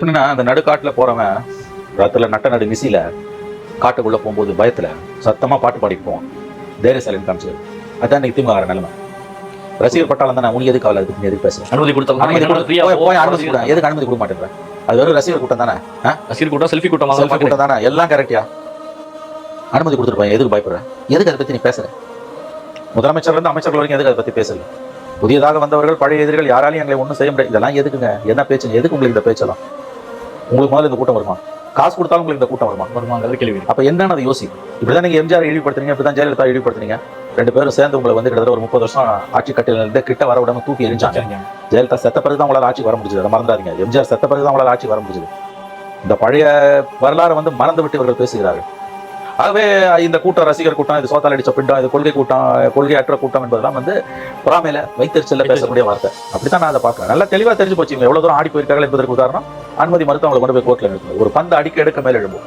என்னன்னா அந்த நடுக்காட்டுல போறவன் ராத்துல நட்ட நடு மிசில காட்டுக்குள்ள போகும்போது பயத்துல சத்தமா பாட்டு பாடிட்டு போவான் தைரியசாலின்னு காமிச்சு அதான் இன்னைக்கு திமுக நிலைமை. ரசிகர் பட்டாளம் தானே உனக்கு எதுக்கு அவளை அதுக்கு எதுக்கு பேச அனுமதி கொடுத்தவங்க அனுமதி போய் அனுமதி கொடு. எதுக்கு அனுமதி கொடுக்க மாட்டேங்கிற அது வெறும் ரசிகர் கூட்டம் தானே? ரசிகர் கூட்டம் செல்ஃபி கூட்டம் செல்ஃபி கூட்டம் தானே? எல்லாம் கரெக்டியா அனுமதி கொடுத்துருப்பாங்க எதுக்கு பயப்படுற? எதுக்கு அதை பத்தி நீ பேசுற? முதலமைச்சர்ல இருந்து அமைச்சர்கள் வரைக்கும் எதுக்கு அதை பத்தி பேசல? புதியதாக வந்தவர்கள் பழைய எதிரிகள் யாராலையும் எங்களை ஒன்றும் செய்ய முடியாது. இதெல்லாம் எதுக்குங்க? என்ன பேச்சுங்க எதுக்கு உங்களுக்கு இந்த பேச்செல்லாம்? உங்களுக்கு முதல்ல இந்த கூட்டம் வருமா? காசு கொடுத்தாலும் உங்களுக்கு இந்த கூட்டம் வருமா? வருமாங்கிறது கேள்வி. அப்ப என்னன்னு யோசி. இப்படிதான் நீங்க எம்ஜிஆர் இழிவுபடுத்துறீங்க இப்படிதான் ஜெயலலிதா இழிவுபடுத்துறீங்க. ரெண்டு பேரும் சேர்ந்து உங்களை வந்து கிட்டத்தட்ட ஒரு முப்பது வருஷம் ஆட்சி கட்டில இருந்து கிட்ட வர விடாம தூக்கி எரிஞ்சாங்க ஜெயலலிதா செத்த பிறகு தான் உங்களால் ஆட்சி வர முடிஞ்சது. அதை மறந்துடாதீங்க எம்ஜிஆர் செத்த பிறகு தான் உங்களால் ஆட்சி வர முடிஞ்சது. இந்த பழைய வரலாறு வந்து மறந்து விட்டு இவர்கள் பேசுகிறார்கள். ஆகவே இந்த கூட்டம் ரசிகர் கூட்டம் இது சோத்தால் அடிச்ச பிண்டம் இது கொள்கை கூட்டம் கொள்கையற்ற கூட்டம் என்பதெல்லாம் வந்து பொறாமையில வைத்தறிச்சல்ல பேசக்கூடிய வார்த்தை. அப்படித்தான் நான் அதை பார்க்கிறேன். நல்லா தெளிவா தெரிஞ்சு போச்சு இவங்க. எவ்வளவு தூரம் ஆடி போயிருக்கார்கள் என்பதற்கு உதாரணம். அனுமதி மறுத்து அவங்களை கொண்டு போய் கோர்ட்ல நிறுத்துறது ஒரு பந்து அடிக்க எடுக்க மேல எழும்பும்.